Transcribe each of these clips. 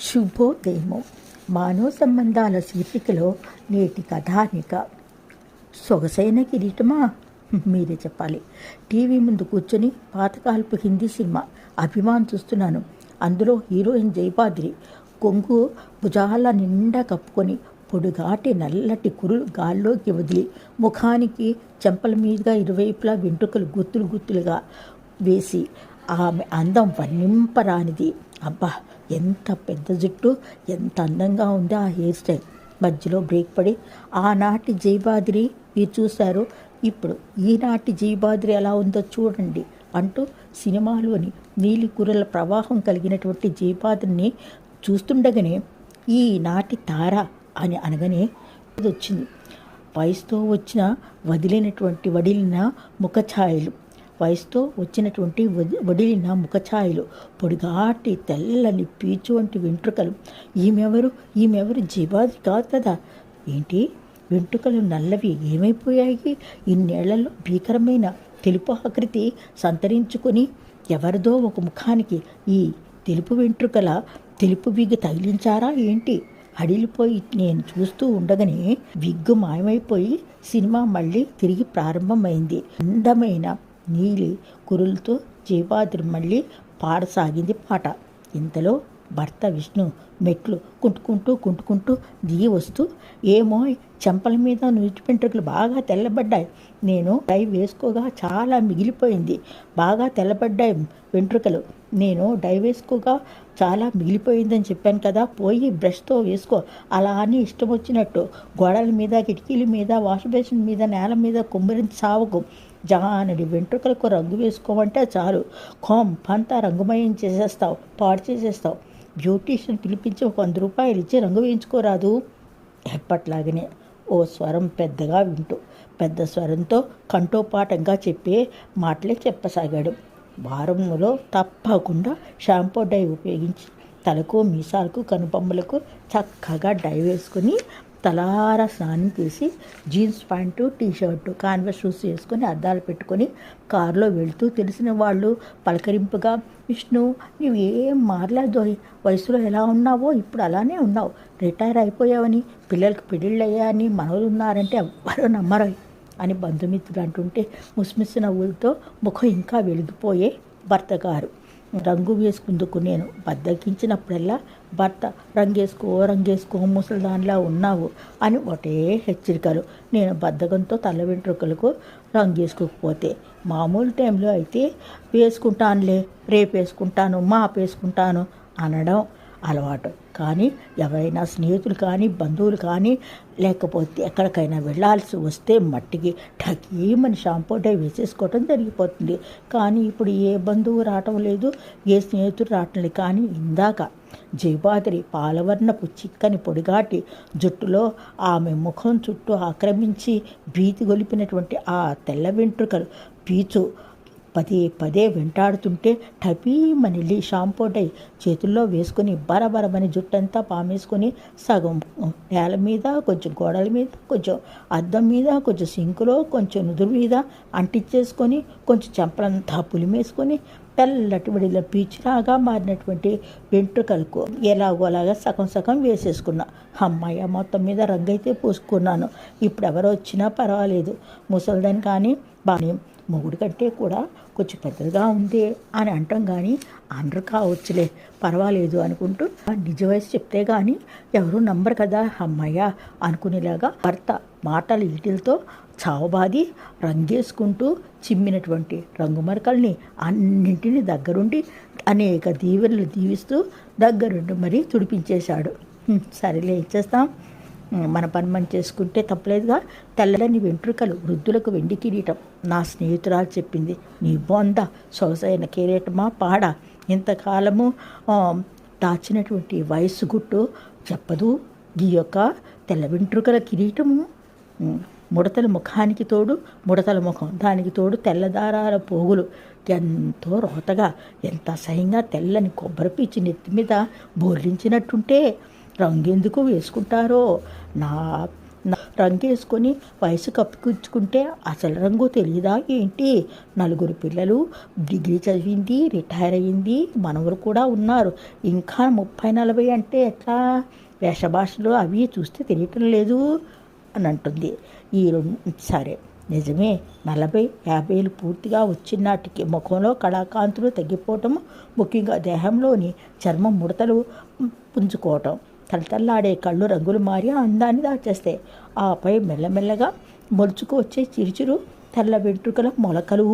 శుభోదయము. మానవ సంబంధాల శీర్షికలో నేటి కథానిక. సొగసైన కిరీటమా? మీరే చెప్పాలి. టీవీ ముందు కూర్చొని పాతకాలపు హిందీ సినిమా అభిమాన్ చూస్తున్నాను. అందులో హీరోయిన్ జయపాద్రి కొంగు భుజాల నిండా కప్పుకొని పొడుగాటి నల్లటి కురులు గాల్లోకి వదిలి ముఖానికి చెంపల మీదుగా ఇరువైపులా వెంట్రుకలు గుత్తులు గుత్తులుగా వేసి ఆమె అందం వర్ణింపరానిది. అబ్బా! ఎంత పెద్ద జుట్టు ఎంత అందంగా ఉంది ఆ హెయిర్ స్టైల్. మధ్యలో బ్రేక్ పడి ఆనాటి జయబాద్రి మీరు చూశారు. ఇప్పుడు ఈనాటి జయబాద్రి ఎలా ఉందో చూడండి అంటూ సినిమాలోని నీలి ప్రవాహం కలిగినటువంటి జయబాద్రిని చూస్తుండగానే ఈనాటి తార అని అనగానే ఇది వచ్చింది. వయసుతో వచ్చిన వదిలినటువంటి వడిలిన ముఖఛాయలు. వయసుతో వచ్చినటువంటి వది- వడిలిన ముఖఛాయలు పొడిగాటి తెల్లని పీచు వంటి వెంట్రుకలు. ఈమెవరు? ఈమెవరు జీవాది కాదు కదా. ఏంటి? వెంట్రుకలు నల్లవి ఏమైపోయాయి? ఇన్నేళ్ళలో భీకరమైన తెలుపు ఆకృతి సంతరించుకొని ఎవరిదో ఒక ముఖానికి ఈ తెలుపు వెంట్రుకల తెలుపు బిగ్గు తగిలించారా ఏంటి? అడిలిపోయి నేను చూస్తూ ఉండగానే విగ్గు మాయమైపోయి సినిమా మళ్ళీ తిరిగి ప్రారంభమైంది. అందమైన నీలి కురులతో జీవాద్రి మళ్ళీ పాడసాగింది పాట. ఇంతలో భర్త విష్ణు మెట్లు కుంటుకుంటూ కుంటుకుంటూ దిగి వస్తూ ఏమో చెంపల మీద నుచ్చి వెంట్రుకలు బాగా తెల్లబడ్డాయి. నేను డై వేసుకోగా చాలా మిగిలిపోయింది. బాగా తెల్లబడ్డాయి వెంట్రుకలు. నేను డై వేసుకోగా చాలా మిగిలిపోయిందని చెప్పాను కదా పోయి బ్రష్తో వేసుకో. అలా అని ఇష్టం వచ్చినట్టు గోడల మీద కిటికీల మీద వాష్ బేసిన్ మీద నేల మీద కుమ్మరించి సావకు జానడి వెంట్రుకలకు రంగు వేసుకోమంటే చాలు. కోం పంతా రంగుమయం చేసేస్తావు పాడు చేసేస్తావు. బ్యూటీషియన్ పిలిపించి ఒక వంద రూపాయలు ఇచ్చి రంగు వేయించుకోరాదు. ఎప్పట్లాగనే ఓ స్వరం పెద్దగా వింటూ పెద్ద స్వరంతో కంఠోపాఠంగా చెప్పే మాటలే చెప్పసాగాడు. వారంలో తప్పకుండా షాంపూ డై ఉపయోగించి తలకు మీసాలకు కనుబొమ్మలకు చక్కగా డై వేసుకొని తలారా స్నానం చేసి jeans pant T shirt converse shoes వేసుకొని అద్దాలు పెట్టుకొని కారులో వెళ్తూ తెలిసిన వాళ్ళు పలకరింపుగా విష్ణు నువ్వు ఏం మారలేదు? వయసులో ఎలా ఉన్నావో? ఇప్పుడు అలానే ఉన్నావు. రిటైర్ అయిపోయావని పిల్లలకు పెళ్ళిళ్ళు అయ్యాయని మనవలు ఉన్నారంటే ఎవ్వరూ నమ్మరు అని బంధుమిత్రులు అంటుంటే ముసిముసి నవ్వులతో ముఖం ఇంకా వెలిగిపోయే భర్త గారు. రంగు వేసుకుందుకు నేను బద్దకించినప్పుడల్లా భర్త రంగేసుకో రంగేసుకో ముసలిదానిలా ఉన్నావు అని ఒకటే హెచ్చరికలు. నేను బద్ధకంతో తల వెంట్రుకలకు రంగేసుకోకపోతే మామూలు టైంలో అయితే వేసుకుంటానులే రేపు వేసుకుంటాను మాపేసుకుంటాను అనడం అలవాటు. కానీ ఎవరైనా స్నేహితులు కానీ బంధువులు కానీ లేకపోతే ఎక్కడికైనా వెళ్ళాల్సి వస్తే మట్టికి ఠకీమని షాంపూ డై వేసేసుకోవటం జరిగిపోతుంది. కానీ ఇప్పుడు ఏ బంధువు రావటం లేదు ఏ స్నేహితుడు రావటం లేదు. కానీ ఇందాక జయబాద్రి పాలవర్ణపు చిక్కని పొడిగాటి జుట్టులో ఆమె ముఖం చుట్టూ ఆక్రమించి భీతి గొలిపినటువంటి ఆ తెల్ల వెంట్రుకలు పీచు పదే పదే వెంటాడుతుంటే టపీమని షాంపూ డై చేతుల్లో వేసుకొని బరబరమని జుట్టంతా పామేసుకొని సగం నేల మీద కొంచెం గోడల మీద కొంచెం అద్దం మీద కొంచెం సింకులో కొంచెం నుదురు మీద అంటించేసుకొని కొంచెం చెంపలంతా పులిమేసుకొని తెల్లటి విడిలో పీచులాగా మారినటువంటి వెంట్రుకలకు ఎలాగోలాగా సగం సగం వేసేసుకున్నా. అమ్మాయి మొత్తం మీద రంగు అయితే పూసుకున్నాను. ఇప్పుడు ఎవరు వచ్చినా పర్వాలేదు. ముసలిదని కానీ బాగా మొగుడు కంటే కూడా కొంచెం పెద్దదిగా ఉంది అని అంటాం కానీ అందరు కావచ్చులే పర్వాలేదు అనుకుంటూ నిజ వయసు చెప్తే కానీ ఎవరు నంబరు కదా అమ్మయ్య అనుకునేలాగా భర్త మాటల ఈటిలతో చావబాది రంగేసుకుంటూ చిమ్మినటువంటి రంగుమరకల్ని అన్నింటినీ దగ్గరుండి అనేక దీవెనలు దీవిస్తూ దగ్గరుండి మరీ తుడిపించేశాడు. సరేలే ఇచ్చేస్తాం మన పని మనం చేసుకుంటే తప్పలేదుగా. తెల్లని వెంట్రుకలు వృద్ధులకు వెండి కిరీటం. నా స్నేహితురాలు చెప్పింది నీ బొంద సొగసైన కిరీటమా? పాడ. ఇంతకాలము దాచినటువంటి వయస్సు గుట్టు చెప్పదు. ఈ యొక్క తెల్ల వెంట్రుకల కిరీటము ముడతల ముఖానికి తోడు ముడతల ముఖం దానికి తోడు తెల్లదారాల పోగులు. ఎంతో రోతగా ఎంత అసహ్యంగా తెల్లని కొబ్బరి పీచి నెత్తి మీద బోర్లించినట్టుంటే రంగెందుకు వేసుకుంటారో? నా న- రంగు వేసుకొని వయసు కప్పిపుచ్చుకుంటే అసలు రంగు తెలియదా ఏంటి? నలుగురు పిల్లలు డిగ్రీ చదివింది రిటైర్ అయ్యింది మనవరు కూడా ఉన్నారు. ఇంకా ముప్పై నలభై అంటే ఎట్లా? వేషభాషలు అవి చూస్తే తెలియటం లేదు అని అంటుంది ఈ రెండు సరే నిజమే. నలభై యాభైలు పూర్తిగా వచ్చిన నాటికి ముఖంలో కళాకాంతులు తగ్గిపోవటం ముఖ్యంగా దేహంలోని చర్మం ముడతలు పుంజుకోవటం. తలతల్లాడే కళ్ళు రంగులు మారి అందాన్ని దాచేస్తాయి. ఆపై మెల్లమెల్లగా మొలుచుకు వచ్చే చిరుచిరు తెల్ల వెంట్రుకల మొలకలు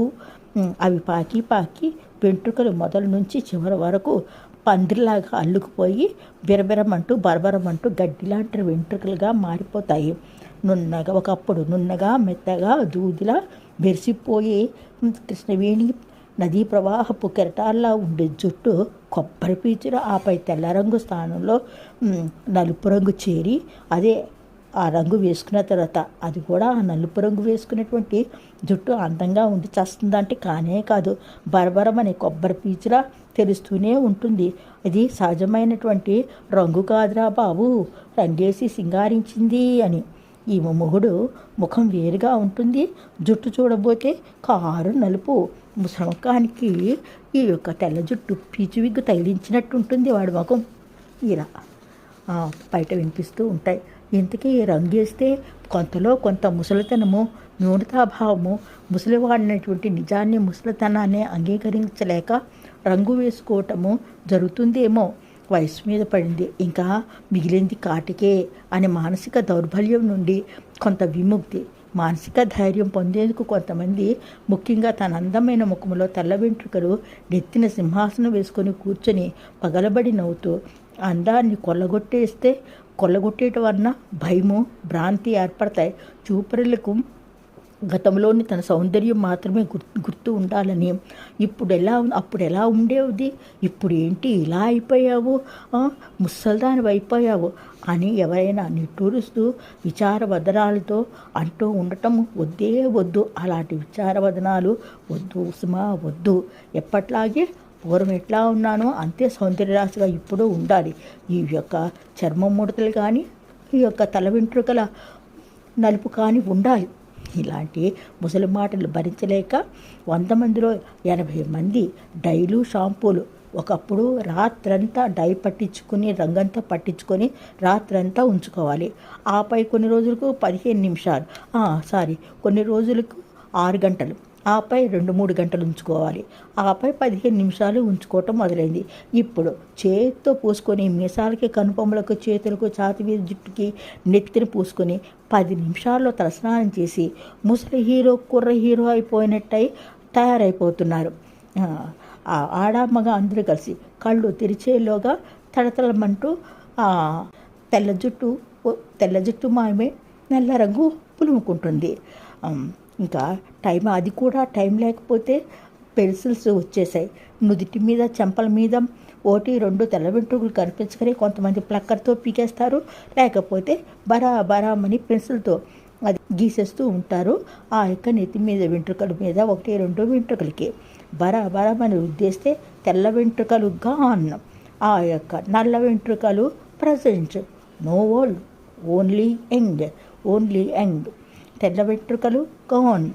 అవి పాకి పాకి వెంట్రుకలు మొదలు నుంచి చివరి వరకు పందిరిలాగా అల్లుకుపోయి బిరబిరమంటూ బరబరమంటూ గడ్డిలాంటి వెంట్రుకలుగా మారిపోతాయి. నున్నగా ఒకప్పుడు నున్నగా మెత్తగా దూదిలా మెరిసిపోయి కృష్ణవేణి నదీ ప్రవాహపు కెరటాల్లా ఉండే జుట్టు కొబ్బరి పీచుల ఆపై తెల్ల రంగు స్థానంలో నలుపు రంగు చేరి అదే ఆ రంగు వేసుకున్న తర్వాత అది కూడా ఆ నలుపు రంగు వేసుకున్నటువంటి జుట్టు అందంగా ఉండి చేస్తుందంటే కానే కాదు. బరబరం అనే కొబ్బరి పీచులా తెలుస్తూనే ఉంటుంది. ఇది సహజమైనటువంటి రంగు కాదురా బాబు రంగేసి సింగారించింది అని. ఈ మొగుడు ముఖం వేరుగా ఉంటుంది. జుట్టు చూడబోతే కారు నలుపు. ముసలముఖానికి ఈ యొక్క తెల్ల జుట్టు పీచు విగ్గు తగిలించినట్టు ఉంటుంది వాడి ముఖం. ఇలా బయట వినిపిస్తూ ఉంటాయి. ఇంతకీ రంగేస్తే కొంతలో కొంత ముసలితనము న్యూనతాభావము. ముసలివాడినటువంటి నిజాన్ని ముసలితనాన్ని అంగీకరించలేక రంగు వేసుకోవటము జరుగుతుందేమో. వయసు మీద పడింది. ఇంకా మిగిలింది కాటికే అనే మానసిక దౌర్బల్యం నుండి కొంత విముక్తి మానసిక ధైర్యం పొందేందుకు కొంతమంది ముఖ్యంగా తన అందమైన ముఖములో తెల్ల వెంట్రుకలు నెత్తిన సింహాసనం వేసుకొని కూర్చొని పగలబడి నవ్వుతూ అందాన్ని కొల్లగొట్టేస్తే కొల్లగొట్టేట వలన భయము భ్రాంతి ఏర్పడతాయి. చూపరులకు గతంలోని తన సౌందర్యం మాత్రమే గుర్తు గుర్తు ఉండాలని. ఇప్పుడు ఎలా అప్పుడు ఎలా ఉండేది ఇప్పుడు ఏంటి ఇలా అయిపోయావు? ముసల్దాని అయిపోయావు అని ఎవరైనా నిట్టూరుస్తూ విచారవదనాలతో అంటూ ఉండటం వద్దే వద్దు. అలాంటి విచారవదనాలు వద్దు ఉసుమా వద్దు. ఎప్పట్లాగే పూర్వం ఎట్లా ఉన్నానో అంతే సౌందర్యరాశిగా ఇప్పుడు ఉండాలి. ఈ యొక్క చర్మం ముడతలు కానీ ఈ యొక్క తల వెంట్రుకల నలుపు కానీ ఉండాలి. ఇలాంటి ముసలి మాటలు భరించలేక వంద మందిలో ఎనభై మంది డైలు షాంపూలు ఒకప్పుడు రాత్రంతా డై పట్టించుకుని రంగంతా పట్టించుకొని రాత్రంతా ఉంచుకోవాలి. ఆపై కొన్ని రోజులకు పదిహేను నిమిషాలు. సారీ కొన్ని రోజులకు ఆరు గంటలు. ఆపై రెండు మూడు గంటలు ఉంచుకోవాలి. ఆపై పదిహేను నిమిషాలు ఉంచుకోవటం మొదలైంది. ఇప్పుడు చేతితో పూసుకొని మీసాలకి కనుపొమ్మలకు చేతులకు ఛాతి మీద జుట్టుకి నెత్తిని పూసుకొని పది నిమిషాల్లో తలస్నానం చేసి ముసలి హీరో కుర్ర హీరో అయిపోయినట్టయి తయారైపోతున్నారు. ఆ, ఆడ మగ అందరూ కలిసి కళ్ళు తెరిచేలోగా తడతడమంటూ తెల్ల జుట్టు తెల్ల జుట్టు మాయమే నల్ల రంగు పులుముకుంటుంది. ఇంకా టైం అది కూడా టైం లేకపోతే పెన్సిల్స్ వచ్చేసాయి. నుదుటి మీద చెంపల మీద ఒకటి రెండు తెల్ల వెంట్రుకలు కనిపించకనే కొంతమంది ప్లక్కర్తో పీకేస్తారు. లేకపోతే బరా బరామని పెన్సిల్తో అది గీసేస్తూ ఉంటారు. ఆ యొక్క నెత్తి మీద వెంట్రుకల మీద ఒకటి రెండు వెంట్రుకలకి. బరా బరామని ఉద్దేస్తే తెల్ల వెంట్రుకలు అన్నం ఆ యొక్క నల్ల వెంట్రుకలు present. No old only young only young. తెల్ల వెంట్రుకలు గాన్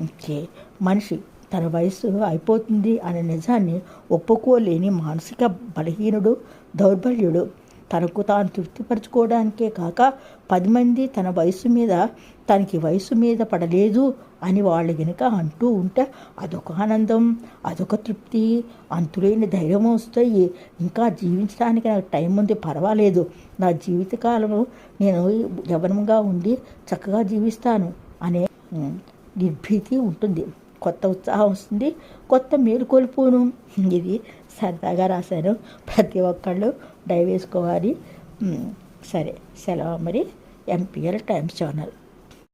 ఓకే. మనిషి తన వయసు అయిపోతుంది అనే నిజాన్ని ఒప్పుకోలేని మానసిక బలహీనుడు దౌర్బల్యుడు తనకు తాను తృప్తిపరచుకోవడానికే కాక పది మంది తన వయసు మీద తనకి వయసు మీద పడలేదు అని వాళ్ళు గనుక అంటూ ఉంటే అదొక ఆనందం అదొక తృప్తి అంతులేని ధైర్యం వస్తాయి. ఇంకా జీవించడానికి నాకు టైం ఉంది పర్వాలేదు. నా జీవితకాలము నేను యవనంగా ఉండి చక్కగా జీవిస్తాను అనే నిర్భీతి ఉంటుంది. కొత్త ఉత్సాహం వస్తుంది కొత్త మేలుకొల్పును ఇది సరదాగా రాశాను ప్రతి ఒక్కళ్ళు. డై వేసుకోవాలి సరే సెలవు మరి. MPL times channel